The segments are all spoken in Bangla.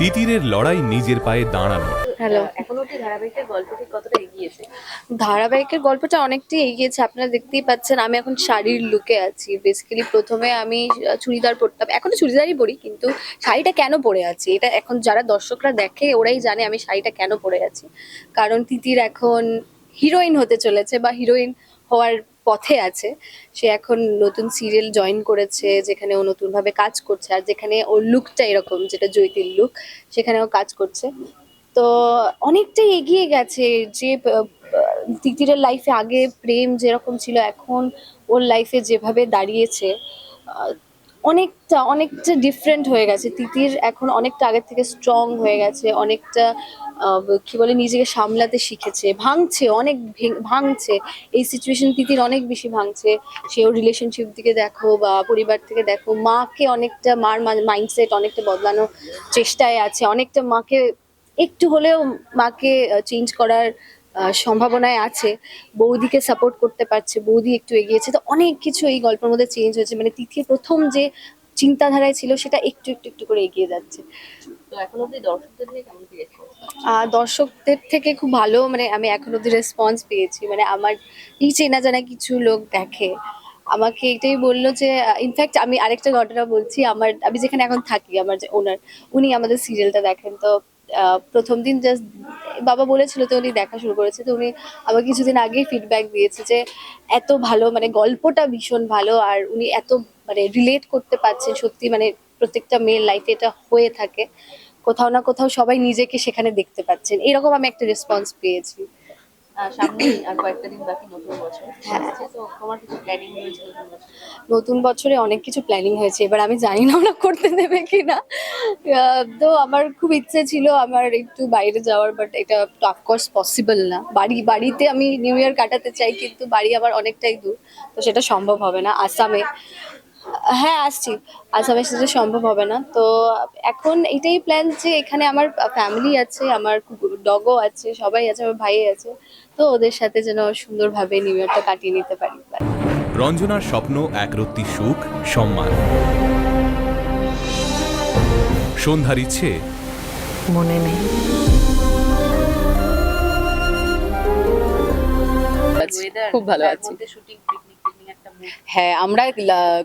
তিতিরের লড়াই নিজের পায়ে দাঁড়ানো। হ্যালো। এখন অব্দি ধারাবাহিকের গল্পটি কতটা এগিয়েছে ধারাবাহিকের গল্পটা অনেকটাই এগিয়েছে আপনারা দেখতেই পাচ্ছেন আমি এখন শাড়ির লুকে আছি। বেসিক্যালি প্রথমে আমি চুড়িদার পরতাম এখনও চুড়িদারই পরি কিন্তু শাড়িটা কেন পরে আছি? এটা এখন যারা দর্শকরা দেখে ওরাই জানে আমি শাড়িটা কেন পরে আছি। কারণ তিতির এখন হিরোইন হতে চলেছে বা হিরোইন হওয়ার পথে আছে। সে এখন নতুন সিরিয়াল জয়েন করেছে, যেখানে ও নতুনভাবে কাজ করছে, আর যেখানে ওর লুকটা এরকম, যেটা জৈতির লুক সেখানে ও কাজ করছে। তো অনেকটাই এগিয়ে গেছে, যে তিতিরের লাইফে আগে প্রেম যেরকম ছিল, এখন ওর লাইফে যেভাবে দাঁড়িয়েছে অনেকটা অনেকটা ডিফারেন্ট হয়ে গেছে। তিতির এখন অনেকটা আগের থেকে স্ট্রং হয়ে গেছে, অনেকটা কি বলে, নিজেকে সামলাতে শিখেছে, ভাঙছে, অনেক ভেঙ- ভাঙছে। এই সিচুয়েশন তিতির অনেক বেশি ভাঙছে। সে ওর রিলেশনশিপ দিকে দেখো বা পরিবার থেকে দেখো, মাকে অনেকটা মার মাইন্ডসেট অনেকটা বদলানোর চেষ্টায় আছে। অনেকটা মাকে, একটু হলেও মাকে চেঞ্জ করার সম্ভাবনায় আছে। বৌদিকে সাপোর্ট করতে পারছে বৌদি একটু এগিয়েছে। তো অনেক কিছু এই গল্পের মধ্যে চেঞ্জ হয়েছে। মানে তিথির প্রথম যে চিন্তাধারায় ছিল সেটা একটু একটু একটু করে এগিয়ে যাচ্ছে। তো এখন অব্দি দর্শকদের থেকে কেমন দর্শকদের থেকে খুব ভালো মানে আমি এখন অব্দি রেসপন্স পেয়েছি। মানে আমার এই চেনা জানা কিছু লোক দেখে। আমাকে এটাই বলল যে ইনফ্যাক্ট আমি আরেকটা ঘটনা বলছি। আমার আমি যেখানে এখন থাকি আমার যে ওনার উনি আমাদের সিরিয়ালটা দেখেন। তো প্রথম দিন জাস্ট বাবা বলেছিল তো উনি দেখা শুরু করেছে, তো উনি আবার কিছুদিন আগেই ফিডব্যাক দিয়েছে যে এত ভালো মানে গল্পটা ভীষণ ভালো আর উনি এত মানে রিলেট করতে পারছেন সত্যি মানে প্রত্যেকটা মেয়ের লাইফে এটা হয়ে থাকে। কোথাও না কোথাও সবাই নিজেকে সেখানে দেখতে পাচ্ছেন। এরকম আমি একটা রেসপন্স পেয়েছি। নতুন বছর। অনেক কিছু প্ল্যানিং হয়েছে। এবার আমি জানি না ওরা করতে দেবে কিনা। তো আমার খুব ইচ্ছে ছিল আমার একটু বাইরে যাওয়ার বাট এটা অফকোর্স পসিবল না। বাড়ি বাড়িতে আমি নিউ ইয়ার কাটাতে চাই কিন্তু বাড়ি আমার অনেকটাই দূর। তো সেটা সম্ভব হবে না। আসামে হ্যাঁ আসছি। আসামে সেটা সম্ভব হবে না। তো এখন এটাই প্ল্যান যে এখানে আমার ফ্যামিলি আছে আমার ডগও আছে সবাই আছে আমার ভাই আছে তো ওদের সাথে যেন সুন্দরভাবে নিউ ইয়ারটা কাটিয়ে নিতে পারি। রঞ্জনার স্বপ্ন একরত্তি সুখ সম্মান। সন্ধ্যার ইচ্ছে। মনে নেই। খুব ভালো আছে। শুটিং পিকনিক পিকনিক একটা mood। হ্যাঁ আমরা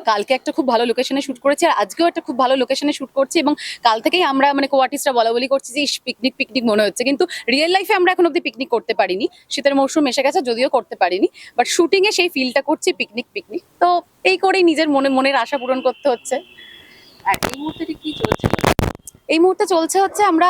কালকে একটা খুব ভালো লোকেশনে শ্যুট করেছি আর আজকেও একটা খুব ভালো লোকেশনে শুট করছি এবং কাল থেকেই আমরা মানে কো আর্টিস্টরা বলা বলি করছি যে পিকনিক পিকনিক মনে হচ্ছে। কিন্তু রিয়েল লাইফে আমরা এখন অব্দি পিকনিক করতে পারিনি। শীতের মৌসুম এসে গেছে, যদিও করতে পারিনি। বাট শুটিং এ সেই ফিলটা করছি পিকনিক পিকনিক তো এই করেই নিজের মনে, মনের আশা পূরণ করতে হচ্ছে। আর এই মুহূর্তে কি চলছে এই মুহূর্তে চলছে হচ্ছে আমরা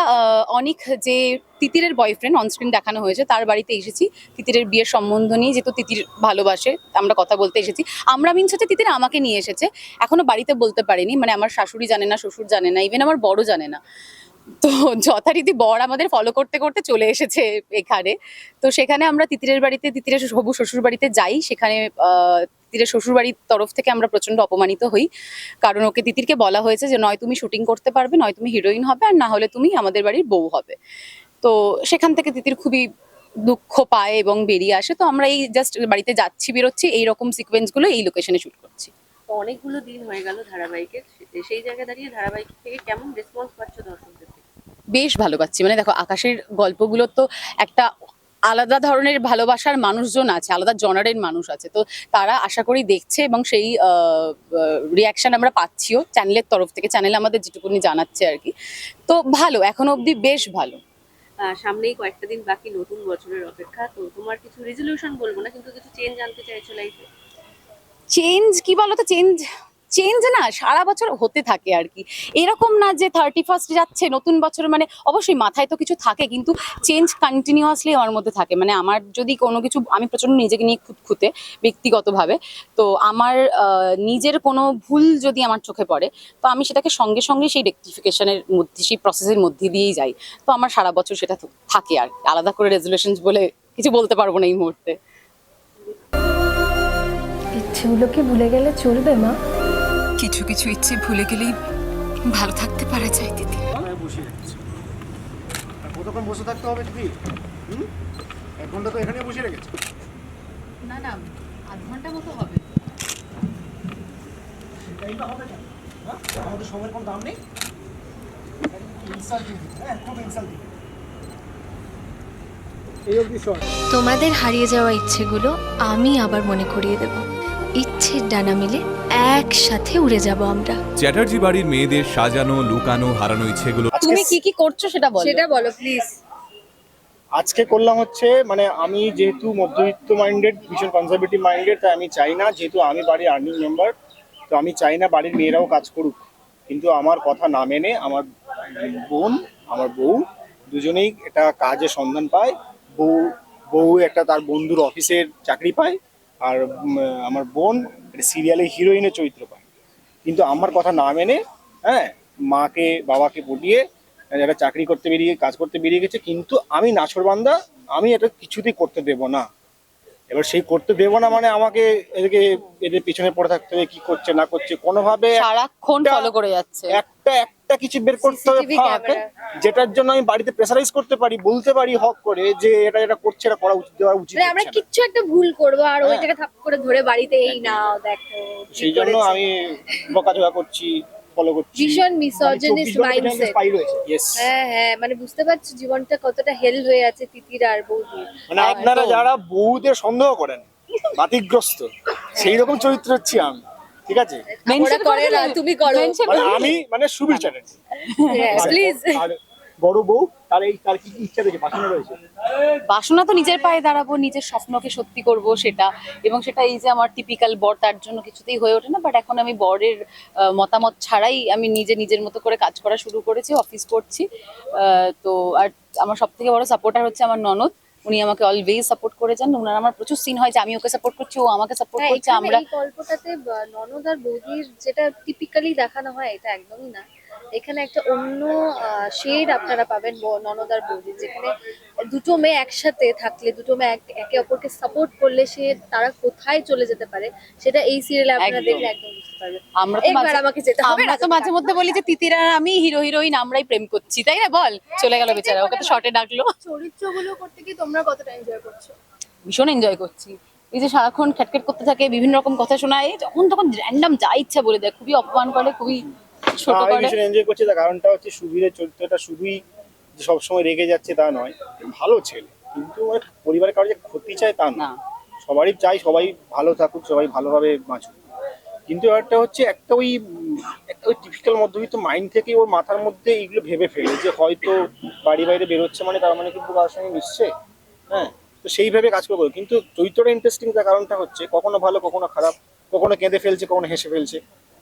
অনেক যে তিতিরের বয়ফ্রেন্ড অনস্ক্রিন দেখানো হয়েছে, তার বাড়িতে এসেছি। তিতিরের বিয়ের সম্বন্ধ নিয়ে যেহেতু তিতির ভালোবাসে, আমরা কথা বলতে এসেছি। আমরা মিনস হচ্ছে তিতির আমাকে নিয়ে এসেছে। এখনও বাড়িতে বলতে পারিনি মানে আমার শাশুড়ি জানে না, শ্বশুর জানে না ইভেন আমার বড় জানে না। তো যথারীতি বর আমাদের ফলো করতে করতে চলে এসেছে এখানে। তো সেখানে আমরা তিতিরের বাড়িতে, তিতিরের হবু শ্বশুর বাড়িতে যাই। সেখানে তিতিরের শ্বশুর বাড়ির তরফ থেকে আমরা প্রচণ্ড অপমানিত হই। কারণ ওকে তিতিরকে বলা হয়েছে যে নয় তুমি শুটিং করতে পারবে নয় তুমি হিরোইন হবে আর না হলে তুমি আমাদের বাড়ির বউ হবে। তো সেখান থেকে তিতির খুবই দুঃখ পায় এবং বেরিয়ে আসে। তো আমরা এই জাস্ট বাড়িতে যাচ্ছি বেরোচ্ছি এইরকম সিকোয়েন্সগুলো এই লোকেশনে শুট করছি। অনেকগুলো দিন হয়ে গেল ধারাবাহিকের সেই জায়গায় দাঁড়িয়ে ধারাবাহিক থেকে কেমন রেসপন্স পাচ্ছ দর্শকদের বেশ ভালো পাচ্ছি। মানে দেখো আকাশের গল্পগুলো তো একটা আলাদা ধরনের ভালোবাসার মানুষজন আছে আলাদা জনারের মানুষ আছে। তো তারা আশা করি দেখছে এবং সেই রিয়াকশন আমরা পাচ্ছিও চ্যানেলের তরফ থেকে। চ্যানেল আমাদের যেটুকুনি জানাচ্ছে আর কি। তো ভালো এখন অবধি বেশ ভালো। সামনেই কয়েকটা দিন বাকি নতুন বছরের অপেক্ষা। তো তোমার কিছু রেজলিউশন বলব না কিন্তু কিছু চেঞ্জ আনতে চাইছো লাইফে চেঞ্জ কি বলতো? চেঞ্জ চেঞ্জ না সারা বছর হতে থাকে আর কি। এরকম না যে থার্টি ফার্স্ট যাচ্ছে, নতুন বছর মানে অবশ্যই মাথায় তো কিছু থাকে কিন্তু চেঞ্জ কন্টিনিউয়াসলি আমার মধ্যে থাকে। মানে আমার যদি কোনো কিছু, আমি প্রচণ্ড নিজেকে নিয়ে খুঁতখুঁতে ব্যক্তিগতভাবে, তো আমার নিজের কোনো ভুল যদি আমার চোখে পড়ে, তো আমি সেটাকে সঙ্গে সঙ্গে সেই রেকটিফিকেশনের মধ্যে, সেই প্রসেসের মধ্যে দিয়েই যাই। তো আমার সারা বছর সেটা থাকে আর। আলাদা করে রেজলিউশন বলে কিছু বলতে পারব না এই মুহূর্তে। ইচ্ছেগুলোকে ভুলে গেলে চলবে মা? কিছু কিছু ইচ্ছে ভুলে গেলেই ভালো থাকতে পারা যায় দিদি। কতক্ষণ বসে থাকতে হবে দিদি? হুম? এক ঘণ্টা তো এখানে বসিয়ে রেখেছি। না না আধ ঘণ্টা মতো হবে। হ্যাঁ? আমাদের সময়ের কোনো দাম নেই। ইনসাল্টিং হ্যাঁ খুব ইনসাল্টিং তোমাদের হারিয়ে যাওয়া ইচ্ছেগুলো আমি আবার মনে করিয়ে দেব। ইচ্ছের ডানা মিলে একসাথে উড়ে যাব আমরা। চ্যাটার্জি বাড়ির মেয়েদের সাজানো লুকানো হারানো ইচ্ছেগুলো তুমি কি কি করছ সেটা বলো। সেটা বলো প্লিজ আজকে করলাম হচ্ছে মানে আমি যেহেতু মধ্যবিত্ত মাইন্ডেড ভীষণ কনজারভেটিভ মাইন্ডেড তাই আমি চাই না যেহেতু আমি বাড়ির আর্নিং মেম্বার তো আমি চাই না বাড়ির মেয়েরাও কাজ করুক। কিন্তু আমার কথা না মেনে আমার বোন আমার বউ দুজনেই একটা কাজের সন্ধান পায় বউ বউ একটা তার বন্ধুর অফিসের চাকরি পায় আর আমার বোন একটা সিরিয়ালে হিরোইনের চরিত্র পায়। কিন্তু আমার কথা না মেনে হ্যাঁ মাকে বাবাকে পটিয়ে যারা চাকরি করতে বেরিয়ে কাজ করতে বেরিয়ে গেছে কিন্তু আমি নাছরবান্দা আমি এটা কিছুতেই করতে দেব না। এবার সেই করতে দেব না মানে আমাকে এদেরকে এদের পিছনে পড়ে থাকতে হবে কি করছে না করছে কোনোভাবে সারাক্ষণ একটা- ফলো করে যাচ্ছে। একটা একটা কিছু বের করতে হবে ফাঁক, যেটার জন্য আমি বাড়িতে প্রেসারাইজ করতে পারি বলতে পারি হক করে যে এটা এটা করছে এটা করা উচিত দেওয়া উচিত মানে আমরা না। কিচ্ছু একটা ভুল করব আর হ্যাঁ। ওইটাকে থাপ করে ধরে বাড়িতে এই নাও দেখো সেই জন্য আমি বকাঝকা করছি ফলো করছি। ভীষণ মিসঅজিনিস্ট মাইন্ডসেট হ্যাঁ হ্যাঁ মানে বুঝতে পারছ জীবনটা কতটা হেল হয়ে আছে তিতির আর মানে আপনারা যারা বউদের সন্দেহ করেন বাতিগ্রস্ত সেই রকম চরিত্র হচ্ছি আমি। ঠিক আছে? ওরা করে না তুমি করো। মানে আমি মানে সুবীর চ্যাটার্জি। প্লিজ বড় বউ তার এই তার কি ইচ্ছা রয়েছে? বাসনা রয়েছে? বাসনা তো নিজের পায়ে দাঁড়াবো নিজের স্বপ্নকে সত্যি করব সেটা। এবং সেটা এই যে আমার টিপিক্যাল বর তার জন্য কিছুতেই হয়ে ওঠে না বাট এখন আমি বরের মতামত ছাড়াই আমি নিজে নিজের মতো করে কাজ করা শুরু করেছি অফিস করছি। আহ, তো আর আমার সব থেকে বড় সাপোর্টার হচ্ছে আমার ননদ। উনি আমাকে অলওয়েজ সাপোর্ট করে যান। ওনার আমার প্রচুর সিন হয় যে আমি ওকে সাপোর্ট করছি ও আমাকে সাপোর্ট হ্যাঁ করছে আমরা এই গল্পটাতে ননদ আর বৌদির যেটা টিপিক্যালি দেখানো হয় এটা একদমই না। এখানে একটা অন্য শেড আপনারা পাবেন ব- বৌদি যেখানে দুটো মেয়ে একসাথে থাকলে দুটো মেয়ে এক- একে অপরকে সাপোর্ট করলে সে তারা কোথায় চলে যেতে পারে সেটা এই সিরিয়ালে আপনারা দেখলে একদম। বুঝতে পারবেন। আমরা তো একবার মাঝে- আমাকে যেতে হবে আমরা তো মাঝে মধ্যে বলি যে তিতিরা আর আমি হিরো হিরোইন আমরাই প্রেম করছি তাই না? বল চলে গেল বেচারা ওকে তো শর্টে ডাকলো। চরিত্রগুলো করতে কি তোমরা কতটা এনজয় করছ? ভীষণ এনজয় করছি। এই যে সারাক্ষণ খ্যাটখ্যাট করতে থাকে বিভিন্ন রকম কথা শোনায় যখন তখন র্যান্ডাম যা ইচ্ছা বলে দেয় খুবই অপমান করে খুবই ছোট করে ভীষণ এনজয় করছি। তার কারণটা হচ্ছে সুবীরের চরিত্রটা শুধুই সবসময় রেগে যাচ্ছে তা নয় ভালো ছেলে। কিন্তু পরিবারের কারও যে ক্ষতি চায় তা না। না। সবারই চাই সবাই ভালো থাকুক সবাই ভালোভাবে বাঁচুক। কিন্তু একটা হচ্ছে একটা ওই একটা ওই টিপিক্যাল মধ্যবিত্ত মাইন্ড থেকে ওর মাথার মধ্যে এইগুলো ভেবে ফেলে যে হয়তো বাড়ি বাইরে বেরোচ্ছে মানে তার মানে কিন্তু কারোর সঙ্গে মিশছে। হ্যাঁ তো সেইভাবে কাজ করব। কিন্তু চরিত্রটা ইন্টারেস্টিং তার কারণটা হচ্ছে কখনো ভালো কখনো খারাপ কখনো কেঁদে ফেলছে কখনো হেসে ফেলছে।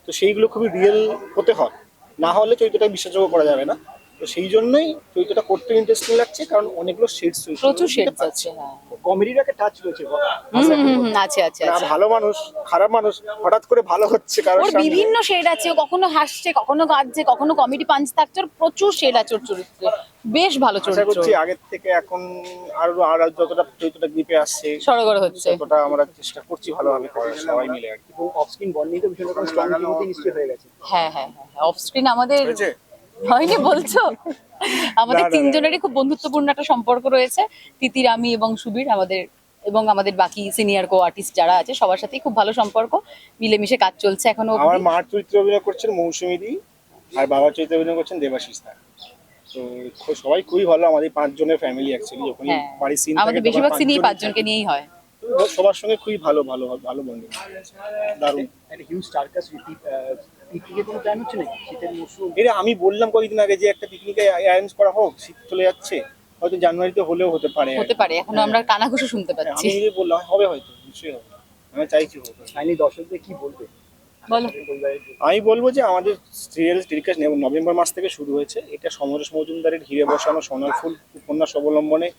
তো সেইগুলো খুবই রিয়েল হতে হয়। না হলে চরিত্রটা বিশ্বাসযোগ্য করা যাবে না। তো সেই জন্যই চরিত্রটা করতে ইন্টারেস্টিং লাগছে কারণ অনেকগুলো শেডস প্রচুর শেডস আছে হ্যাঁ। কমেডির একটা টাচ রয়েছে হুম, আছে আছে না ভালো মানুষ খারাপ মানুষ হঠাৎ করে ভালো হচ্ছে কারণ ওর বিভিন্ন শেড আছে কখনো হাসছে কখনো কাঁদছে কখনো কমেডি পাঞ্চ থাকছে প্রচুর শেড আছে ওর চরিত্রে। বেশ ভালো আশা চরিত্র। করছি আগের থেকে এখন আরও আর যতটা চরিত্রটা গ্রিপে আসছে সড়গড় হচ্ছে। ততটা আমরা চেষ্টা করছি ভালোভাবে করার সবাই মিলে আর কি। অফ স্ক্রিন বন্ডিং তো ভীষণ রকম স্ট্রং হয়ে গেছে। হ্যাঁ হ্যাঁ হ্যাঁ অফ স্ক্রিন আমাদের হয়নি বলছো? আমাদের। তিনজনেরই খুব বন্ধুত্বপূর্ণ একটা সম্পর্ক রয়েছে। তিতির আমি এবং সুবীর আমাদের এবং আমাদের বাকি সিনিয়র কো আর্টিস্ট যারা আছে সবার সাথেই খুব ভালো সম্পর্ক। মিলেমিশে কাজ চলছে এখনও আমার। মার চরিত্রে অভিনয় করছেন মৌসুমী দি আর বাবার চরিত্রে অভিনয় করছেন দেবাশিস দা। তো সবাই খুবই ভালো আমাদের পাঁচ জনের ফ্যামিলি অ্যাকচুয়ালি যখন হ্যাঁ বাড়ির সিন আমাদের বেশিরভাগ সিনেই পাঁচজনকে নিয়েই হয়। সবার সঙ্গে খুবই ভালো ভালো ভালো বন্ডিং দারুণ একটা হিউজ সার্কাস পিকনিকে কোনো প্ল্যান হচ্ছে নাকি? শীতের মরশুম। এটা আমি বললাম কয়েকদিন আগে যে একটা পিকনিকে অ্যারেঞ্জ করা হোক শীত চলে যাচ্ছে। হয়তো জানুয়ারিতে হলেও হতে পারে। হতে পারে এখনও আমরা কানাঘুষো শুনতে হ্যাঁ, পাচ্ছি। আমি নিজে বললাম হবে হয়তো নিশ্চয়ই হবে। আমি চাইছি হোক ফাইনালি দর্শকদের কি বলবে? আমি বলব যে আমাদের সিরিয়াল টেলিকাস্ট নভেম্বর মাস থেকে শুরু হয়েছে। এটা সমরেশ মজুমদারের ঘিরে বসানো সোনার ফুল উপন্যাস অবলম্বনে।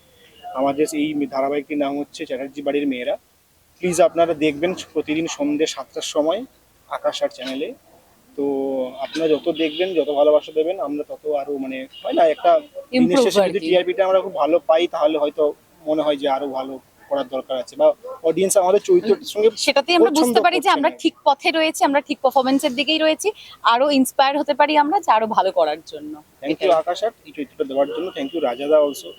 আমাদের এই ধারাবাহিকটির নাম হচ্ছে চ্যাটার্জি বাড়ির মেয়েরা। প্লিজ আপনারা দেখবেন প্রতিদিন সন্ধ্যে সাতটার সময় আকাশ আর চ্যানেলে তো আপনারা যত দেখবেন যত ভালোবাসা দেবেন আমরা তত আরও মানে হয় না একটা আর যদি টিআরপিটা আমরা খুব ভালো পাই তাহলে হয়তো মনে হয় যে আরও ভালো করার দরকার আছে বা অডিয়েন্স আমাদের চরিত্রের সঙ্গে সেটাতেই আমরা বুঝতে পারি যে আমরা ঠিক পথে রয়েছি আমরা ঠিক পারফরমেন্সের দিকেই রয়েছি আরও ইন্সপায়ার হতে পারি আমরা যে আরও ভালো করার জন্য। থ্যাংক ইউ আকাশ আট এই চরিত্রটা দেওয়ার জন্য। থ্যাংক ইউ রাজাদা অলসো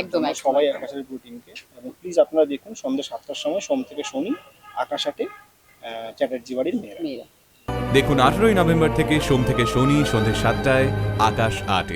একদম, সবাই আকাশের পুরো টিমকে এবং প্লিজ আপনারা দেখুন সন্ধ্যা সাতটার সময় সোম থেকে শনি আকাশ আটে চ্যাটার্জি বাড়ির মেয়েরা। দেখুন আঠারোই নভেম্বর থেকে সোম থেকে শনি সন্ধ্যে সাতটায় আকাশ আটে।